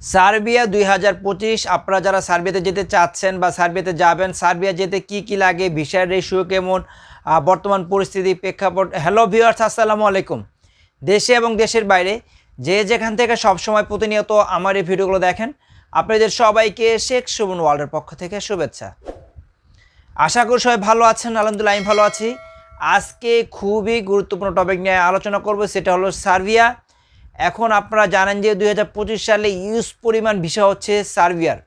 Serbia দুই হাজার পঁচিশ, আপনারা যারা সার্বিয়াতে যেতে চাচ্ছেন বা সার্বিয়াতে যাবেন, সার্বিয়া যেতে কি কি লাগে, ভিসার রেশিও কেমন বর্তমান পরিস্থিতি, প্রেক্ষাপট। হ্যালো ভিউয়ার্স আসসালামু আলাইকুম। দেশে এবং দেশের বাইরে যে যেখান থেকে সবসময় প্রতিনিয়ত আমার এই ভিডিওগুলো দেখেন, আপনাদের সবাইকে শেখ সুমন ওয়ার্ল্ডের পক্ষ থেকে শুভেচ্ছা। আশা করি সবাই ভালো আছেন, আলহামদুলিল্লাহ আমি ভালো আছি। আজকে খুবই গুরুত্বপূর্ণ টপিক নিয়ে আলোচনা করব, সেটা হলো সার্বিয়া এখন আপনারা জানেন যে দু হাজার পঁচিশ সালে ইউজ পরিমাণ ভিসা হচ্ছে সার্বিয়ার।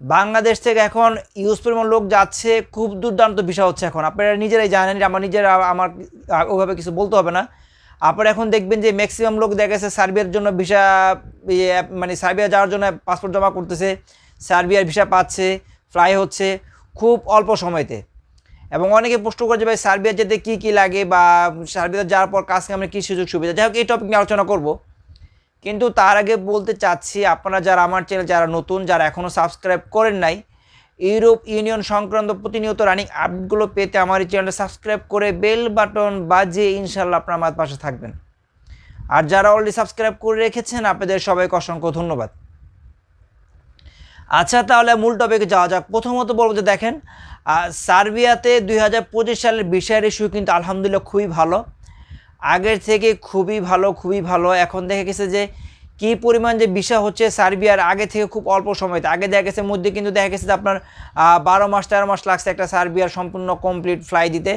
বাংলাদেশ থেকে এখন ইউজ পরিমাণ লোক যাচ্ছে, খুব দুর্দান্ত ভিসা হচ্ছে এখন। আপনারা নিজেরাই জানেন আমার নিজেরা, আমার ওভাবে কিছু বলতে হবে না। আপনারা এখন দেখবেন যে ম্যাক্সিমাম লোক দেখা গেছে সার্বিয়ার জন্য ভিসা মানে সার্বিয়া যাওয়ার জন্য পাসপোর্ট জমা করতেছে, সার্বিয়ার ভিসা পাচ্ছে ফ্লাই হচ্ছে, খুব অল্প সময়তে। এবং অনেকে প্রশ্ন করে ভাই সার্বিয়া যেতে কী কী লাগে বা সার্বিয়া যাওয়ার পর কাজ কামে কী সুযোগ সুবিধা? যাই হোক, এই টপিক নিয়ে আলোচনা করব। কিন্তু তার আগে বলতে চাচ্ছি, আপনারা যারা আমার চ্যানেল যারা নতুন, যারা এখনও সাবস্ক্রাইব করেন নাই ইউরোপ ইউনিয়ন সংক্রান্ত প্রতিনিয়ত রানিং আপডেটগুলো পেতে আমার এই চ্যানেলটা সাবস্ক্রাইব করে বেল বাটন বাজিয়ে ইনশাল্লাহ আপনার আমার পাশে থাকবেন। আর যারা অলরেডি সাবস্ক্রাইব করে রেখেছেন, আপনাদের সবাইকে অসংখ্য ধন্যবাদ। আচ্ছা তাহলে মূল টপিকে যাওয়া যাক। প্রথমত বলব যে দেখেন সার্বিয়াতে দুই হাজার পঁচিশ সালের বিষয়ের ইস্যু কিন্তু আলহামদুলিল্লাহ খুবই ভালো। আগের থেকে খুবই ভালো খুবই ভালো। এখন দেখা গেছে যে কী পরিমাণ যে বিষয় হচ্ছে সার্বিয়ার আগে থেকে খুব অল্প সময়তে আগে দেখা গেছে মধ্যে কিন্তু দেখা গেছে যে আপনার বারো মাস, তেরো মাস লাগছে একটা সার্বিয়ার সম্পূর্ণ কমপ্লিট ফ্লাই দিতে।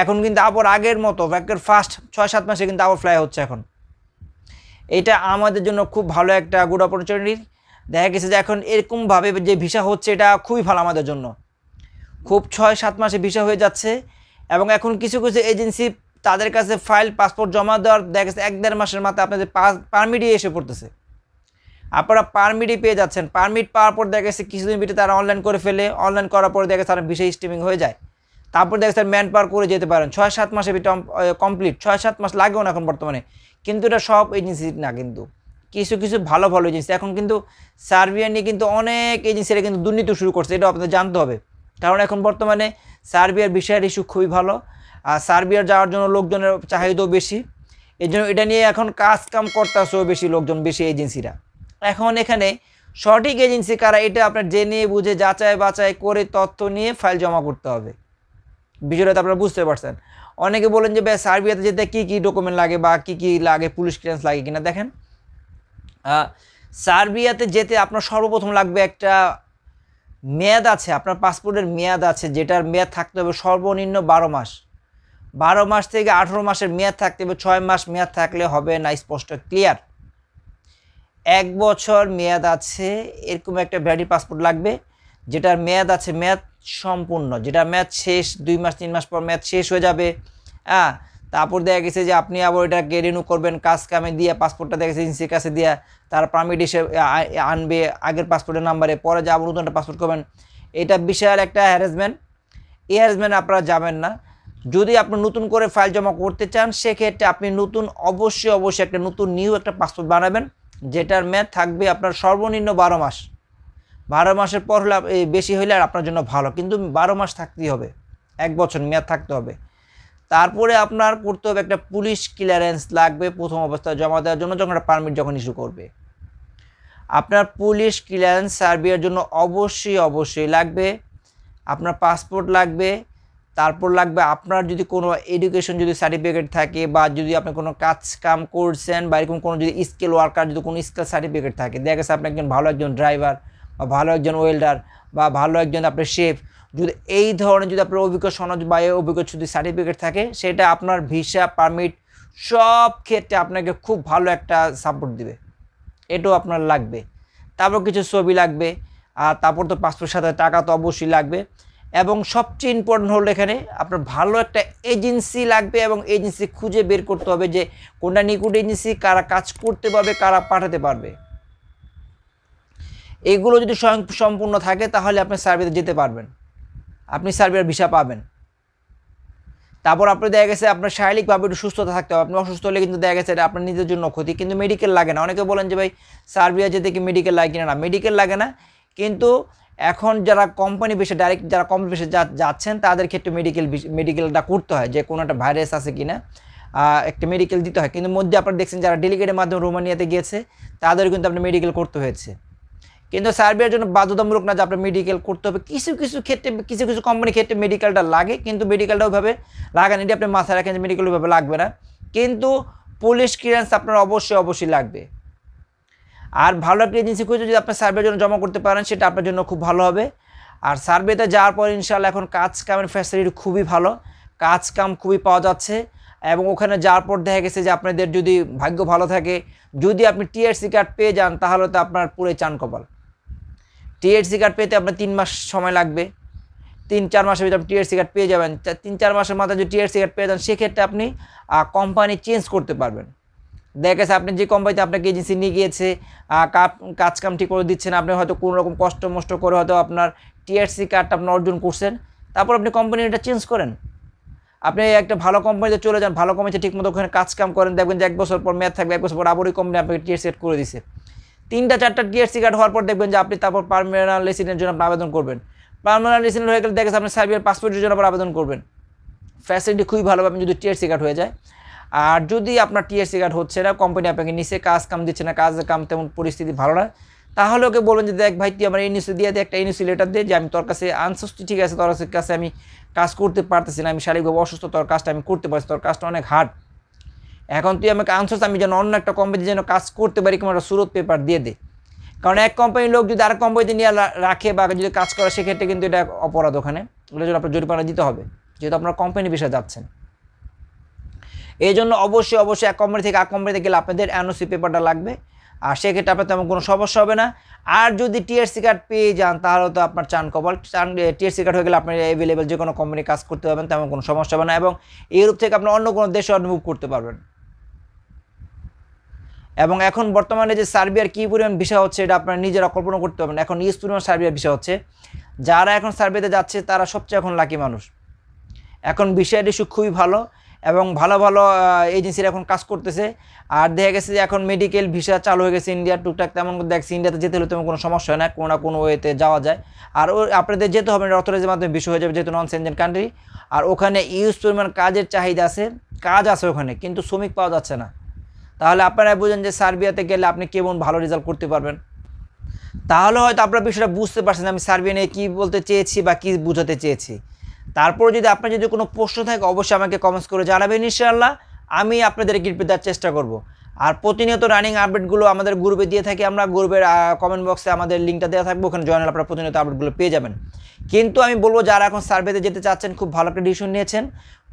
এখন কিন্তু আবার আগের মতো একের ফার্স্ট ছয়, সাত মাসে কিন্তু আবার ফ্লাই হচ্ছে এখন। এটা আমাদের জন্য খুব ভালো একটা গুড অপরচুনিটি দেখা গেছে যে এখন এরকমভাবে যে ভিসা হচ্ছে, এটা খুবই ভালো আমাদের জন্য। খুব ছয়, সাত মাসে ভিসা হয়ে যাচ্ছে এবং এখন কিছু কিছু এজেন্সি তাদের কাছে ফাইল, পাসপোর্ট জমা দেওয়ার, দেখা গেছে এক দেড় মাসের মাথায় আপনাদের পারমিটই এসে পড়তেছে। আপনারা পারমিটই পেয়ে যাচ্ছেন। পারমিট পাওয়ার পর দেখা গেছে কিছুদিন ভিতরে তারা অনলাইন করে ফেলে। অনলাইন করার পরে দেখা গেছে তারা ভিসা স্টিমিং হয়ে যায়। তারপর দেখা গেছে ম্যান পাওয়ার করে যেতে পারেন। ছয়, সাত মাসে কমপ্লিট ছয়, সাত মাস লাগেও না এখন বর্তমানে। কিন্তু এটা সব এজেন্সি না কিন্তু। কিছু কিছু ভালো ভালো এজেন্সি এখন কিন্তু সার্বিয়া নিয়ে কিন্তু অনেক এজেন্সিরা কিন্তু দুর্নীতি শুরু করছে, এটা আপনাদের জানতে হবে। কারণ এখন বর্তমানে সার্বিয়ার বিষয়ের ইস্যু খুবই ভালো, আর সার্বিয়ার যাওয়ার জন্য লোকজনের চাহিদাও বেশি। এই জন্য এটা নিয়ে এখন কাজ কাম করতেছেও বেশি লোকজন, বেশি এজেন্সিরা এখন এখানে সঠিক এজেন্সি কারা, এটা আপনার জেনে বুঝে যাচাই বাছাই করে তথ্য নিয়ে ফাইল জমা করতে হবে। বিষয়টা তো আপনারা বুঝতে পারছেন। অনেকে বলেন যে, ভাই, সার্বিয়াতে যেতে কী কী ডকুমেন্ট লাগে বা কী কী লাগে পুলিশ ক্লিয়ারেন্স লাগে কিনা? দেখেন সার্বিয়াতে যেতে আপনার সর্বপ্রথম লাগবে একটা মেয়াদ আছে, আপনার পাসপোর্টের মেয়াদ আছে, যেটার মেয়াদ থাকতে হবে সর্বনিম্ন বারো মাস। বারো মাস থেকে আঠেরো মাসের মেয়াদ থাকতে হবে, ছয় মাস মেয়াদ থাকলে হবে না, স্পষ্ট, ক্লিয়ার। এক বছর মেয়াদ আছে, এরকম একটা ভ্যালিড পাসপোর্ট লাগবে, যেটার মেয়াদ আছে, মেয়াদ সম্পূর্ণ, যেটা মেয়াদ শেষ, দুই মাস, তিন মাস পর মেয়াদ শেষ হয়ে যাবে। হ্যাঁ তারপর দেখা গেছে যে আপনি আবার ওইটাকে রিনিউ করবেন, কাজ কামে দিয়ে পাসপোর্টটা দেখা গেছে এজেন্সির কাছে দিয়ে তার পারমিট এসে আনবে, আগের পাসপোর্টের নাম্বারে পরে যে আবার নতুন একটা পাসপোর্ট করবেন। এটা বিশাল একটা হ্যারাসমেন্ট এই হ্যারাসমেন্ট আপনারা যাবেন না। যদি আপনি নতুন করে ফাইল জমা করতে চান, সেক্ষেত্রে আপনি নতুন, অবশ্যই অবশ্যই একটা নতুন নিউ একটা পাসপোর্ট বানাবেন, যেটার মেয়াদ থাকবে আপনার সর্বনিম্ন বারো মাস। বারো মাসের পর হলে বেশি হলে আর আপনার জন্য ভালো। কিন্তু বারো মাস থাকতেই হবে। এক বছর মেয়াদ থাকতে হবে। তারপরে আপনার করতে হবে একটা পুলিশ ক্লিয়ারেন্স লাগবে প্রথম অবস্থায় জমা দেওয়ার জন্য যখন একটা পারমিট যখন ইস্যু করবে। আপনার পুলিশ ক্লিয়ারেন্স সার্বিয়ার জন্য অবশ্যই অবশ্যই লাগবে। আপনার পাসপোর্ট লাগবে। তারপর লাগবে আপনার যদি কোনো এডুকেশন যদি সার্টিফিকেট থাকে বা যদি আপনি কোনো কাজ কাম করছেন বা এরকম কোনো যদি স্কিল ওয়ার্কার যদি কোনো স্কিল সার্টিফিকেট থাকে, দেখা গেছে আপনি একজন ভালো একজন ড্রাইভার বা ভালো একজন ওয়েল্ডার বা ভালো একজন আপনার শেফ যদি এই ধরনের যদি আপনার অভিজ্ঞ সনদ বা অভিজ্ঞ যদি সার্টিফিকেট থাকে, সেটা আপনার ভিসা পারমিট সব ক্ষেত্রে আপনাকে খুব ভালো একটা সাপোর্ট দিবে। এটাও আপনার লাগবে। তারপর কিছু ছবি লাগবে, আর তারপর তো পাসপোর্ট সাথে টাকা তো অবশ্যই লাগবে। এবং সবচেয়ে ইম্পর্টেন্ট হলো এখানে আপনার ভালো একটা এজেন্সি লাগবে এবং এজেন্সি খুঁজে বের করতে হবে যে কোনটা নিকুট এজেন্সি কারা কাজ করতে পারবে, কারা পাঠাতে পারবে। এগুলো যদি সম্পূর্ণ থাকে, তাহলে আপনি সার্ভিসে যেতে পারবেন। আপনি সার্ভিয়ার ভিসা পাবেন। তারপর আপনি দেখা গেছে আপনার শারীরিকভাবে একটু সুস্থতা থাকতে হবে। আপনি অসুস্থ হলে কিন্তু দেখা গেছে এটা আপনার নিজের জন্য ক্ষতি, কিন্তু মেডিকেল লাগে না। অনেকে বলেন যে ভাই, সার্বিয়া যেতে কি মেডিকেল লাগে কিনা না? মেডিকেল লাগে না, কিন্তু এখন যারা কোম্পানি বেশি ডাইরেক্ট যারা কোম্পানি বেশি যাচ্ছেন, তাদের ক্ষেত্রে মেডিকেল মেডিকেলটা করতে হয় যে কোনো একটা ভাইরাস আছে কি না একটা মেডিকেল দিতে হয়। কিন্তু মধ্যে আপনারা দেখছেন যারা ডেলিগেটের মাধ্যমে রোমানিয়াতে গিয়েছে তাদের কিন্তু আপনার মেডিকেল করতে হয়েছে। কিন্তু সার্বিয়ার জন্য বাধ্যতামূলক না যে আপনার মেডিকেল করতে হবে। কিছু কিছু ক্ষেত্রে, কিছু কিছু কোম্পানির ক্ষেত্রে মেডিকেলটা লাগে, কিন্তু মেডিকেলটা ওইভাবে লাগান এটি আপনি মাথায় রাখেন যে মেডিকেল ওইভাবে লাগবে না। কিন্তু পুলিশ ক্লিয়ারেন্স আপনার অবশ্যই অবশ্যই লাগবে। আর ভালো একটা এজেন্সি খুঁজে যদি আপনার সার্ভের জন্য জমা করতে পারেন, সেটা আপনার জন্য খুব ভালো হবে। আর সার্ভেতে যাওয়ার পর ইনশাল্লাহ এখন কাজ কামের ফ্যাসিলিটি খুবই ভালো। কাজ কাম খুবই পাওয়া যাচ্ছে এবং ওখানে যাওয়ার পর দেখা গেছে যে আপনাদের যদি ভাগ্য ভালো থাকে, যদি আপনি টিআরসি কার্ড পেয়ে যান, তাহলে তো আপনার পুরো চান কপাল। টিএসসি কার্ড পেতে আপনার তিন মাস সময় লাগবে। তিন চার মাসের ভিতরে আপনি টিএসসি কার্ড পেয়ে যাবেন। তিন চার মাসের মাথায় যদি টিএসসি কার্ড পেয়ে যান সেক্ষেত্রে আপনি কোম্পানি চেঞ্জ করতে পারবেন। দেখা গেছে আপনি যে কোম্পানিতে আপনাকে এজেন্সি নিয়ে গিয়েছে আহ, কাপ- কাজ কাম ঠিক করে দিচ্ছেন আপনি হয়তো কোনো রকম কষ্ট মষ্ট করে হয়তো আপনার টিআরসি কার্ডটা আপনি অর্জন করছেন তারপর আপনি কোম্পানিটা চেঞ্জ করেন। আপনি একটা ভালো কোম্পানিতে চলে যান ভালো কোম্পানিতে ঠিকমতো ওখানে কাজ কাম করেন দেখবেন যে এক বছর পর ম্যাথ থাকবে এক বছর পর আবার ওই কোম্পানি আপনাকে টিএসসি কার্ড করে দিছে। তিনটা, চারটা টিএসসি কার্ড হওয়ার পর দেখবেন যে আপনি তারপর পারমানেন্ট রেসিডেন্টের জন্য আপনি আবেদন করবেন। পারমানেন্ট রেসিডেন্ট হয়ে গেলে দেখে আপনি সার্বিয়ার পাসপোর্টের জন্য আবার আবেদন করবেন। ফ্যাসিলিটি খুবই ভালো পাবেন যদি টিএসসি কার্ড হয়ে যায়। আর যদি আপনার টিএসসি কার্ড হচ্ছে না কোম্পানি আপনাকে নিচে কাজ কাম দিচ্ছে না, কাজ কাম তেমন পরিস্থিতি ভালো না, তাহলে ওকে বলবেন যে, দেখ ভাই, তুই আমার এনইসি দিয়ে দে, একটা এনইসি লেটার দে যে আমি তোর কাছে আনসুস্থ ঠিক আছে, তোর কাছে আমি কাজ করতে পারতেছি না, আমি শারীরিকভাবে অসুস্থ, তোর কাজটা আমি করতে পারছি, তোর কাজটা অনেক হার্ড এখন তুই আমাকে আনসার্স আমি যেন অন্য একটা কোম্পানি যেন কাজ করতে পারি কোনো একটা সুরত পেপার দিয়ে দে। কারণ এক কোম্পানির লোক যদি আর কোম্পানিতে নিয়ে রাখে বা যদি কাজ করে, সেক্ষেত্রে কিন্তু এটা অপরাধ ওখানে। ওগুলোর জন্য আপনার জরিমানা দিতে হবে, যেহেতু আপনার কোম্পানি বিষয়ে যাচ্ছেন। এই জন্য অবশ্যই অবশ্যই এক কোম্পানি থেকে এক কোম্পানিতে গেলে আপনাদের এনওসি পেপারটা লাগবে। আর সেক্ষেত্রে আপনার তেমন কোনো সমস্যা হবে না। আর যদি টিআরসি কার্ড পেয়ে যান, তাহলে তো আপনার চান কপাল চান টিআরসি কার্ড হয়ে গেলে আপনি অ্যাভেলেবেল যে কোনো কোম্পানি কাজ করতে পারবেন, তেমন কোনো সমস্যা হবে না। এবং ইউরোপ থেকে আপনি অন্য কোনো দেশে মুভ করতে পারবেন। এবং এখন বর্তমানে যে সার্বিয়ার কী পরিমাণ বিষয় হচ্ছে, এটা আপনারা নিজেরা কল্পনা করতে পারবেন। এখন ইউজ পরিমাণ সার্বিয়ার বিষয় হচ্ছে। যারা এখন সার্বিয়াতে যাচ্ছে, তারা সবচেয়ে এখন লাকি মানুষ। এখন বিষয়টি ইস্যু খুবই ভালো এবং ভালো ভালো এজেন্সিরা এখন কাজ করতেছে। আর দেখা গেছে যে এখন মেডিকেল ভিসা চালু হয়ে গেছে ইন্ডিয়ার টুকটাক তেমন দেখছি ইন্ডিয়াতে যেতে হলে তেমন কোনো সমস্যা হয় না, কোনো না কোনো ওয়েতে যাওয়া যায়। আর ও আপনাদের যেতে হবে অথরাইজের মাধ্যমে বিষয় হয়ে যাবে, যেহেতু নন সেনজেন কান্ট্রি আর ওখানে ইউজ পরিমাণ কাজের চাহিদা আছে, কাজ আছে ওখানে, কিন্তু শ্রমিক পাওয়া যাচ্ছে না। তাহলে আপনারা বুঝেন যে সার্বিয়াতে গেলে আপনি কেমন ভালো রেজাল্ট করতে পারবেন। তাহলে হয়তো আপনারা বিষয়টা বুঝতে পারছেন আমি সার্বিয়া নিয়ে কী বলতে চেয়েছি বা কী বোঝাতে চেয়েছি। তারপরে যদি আপনার যদি কোনো প্রশ্ন থাকে, অবশ্যই আমাকে কমেন্টস করে জানাবেন ইনশাআল্লাহ। আমি আপনাদের গিফট দেওয়ার চেষ্টা করব। আর প্রতিনিয়ত রানিং আপডেটগুলো আমাদের গ্রুপে দিয়ে থাকি। আমরা গ্রুপের কমেন্ট বক্সে আমাদের লিঙ্কটা দেওয়া থাকবে, ওখানে জয়েন আপনারা প্রতিনিয়ত আপডেটগুলো পেয়ে যাবেন। কিন্তু আমি বলব, যারা এখন সার্ভেতে যেতে চাচ্ছেন, খুব ভালো একটা ডিসিশন নিয়েছেন।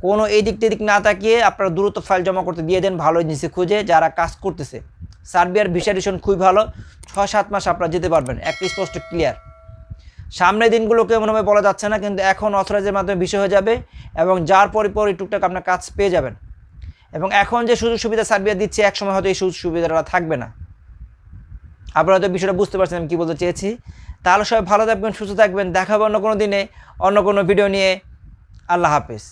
কোনো এই দিক না তাকিয়ে আপনারা দ্রুত ফাইল জমা করতে দিয়ে দেন, ভালো এজেন্সি খুঁজে, যারা কাজ করতেছে। সার্বিয়ার ভিসা ডিসিশন খুবই ভালো। ছ সাত মাস আপনারা যেতে পারবেন একটা স্পষ্ট ক্লিয়ার সামনের দিনগুলোকে মনে হয় বলা যাচ্ছে না, কিন্তু এখন অথরাইজের মাধ্যমে বিষয় হয়ে যাবে এবং যার পরে পরে টুকটাক আপনার কাজ পেয়ে যাবেন। এবং এখন যে সুযোগ সুবিধা সার্বিয়া দিচ্ছে, এক সময় হয়তো এই সুযোগ সুবিধাটা থাকবে না। আপনারা হয়তো বিষয়টা বুঝতে পারছেন, আমি কী বলতে চেয়েছি। তাহলে সবাই ভালো থাকবেন, সুস্থ থাকবেন। দেখাবো অন্য কোনো দিনে, অন্য কোনো ভিডিও নিয়ে। আল্লাহ হাফেজ।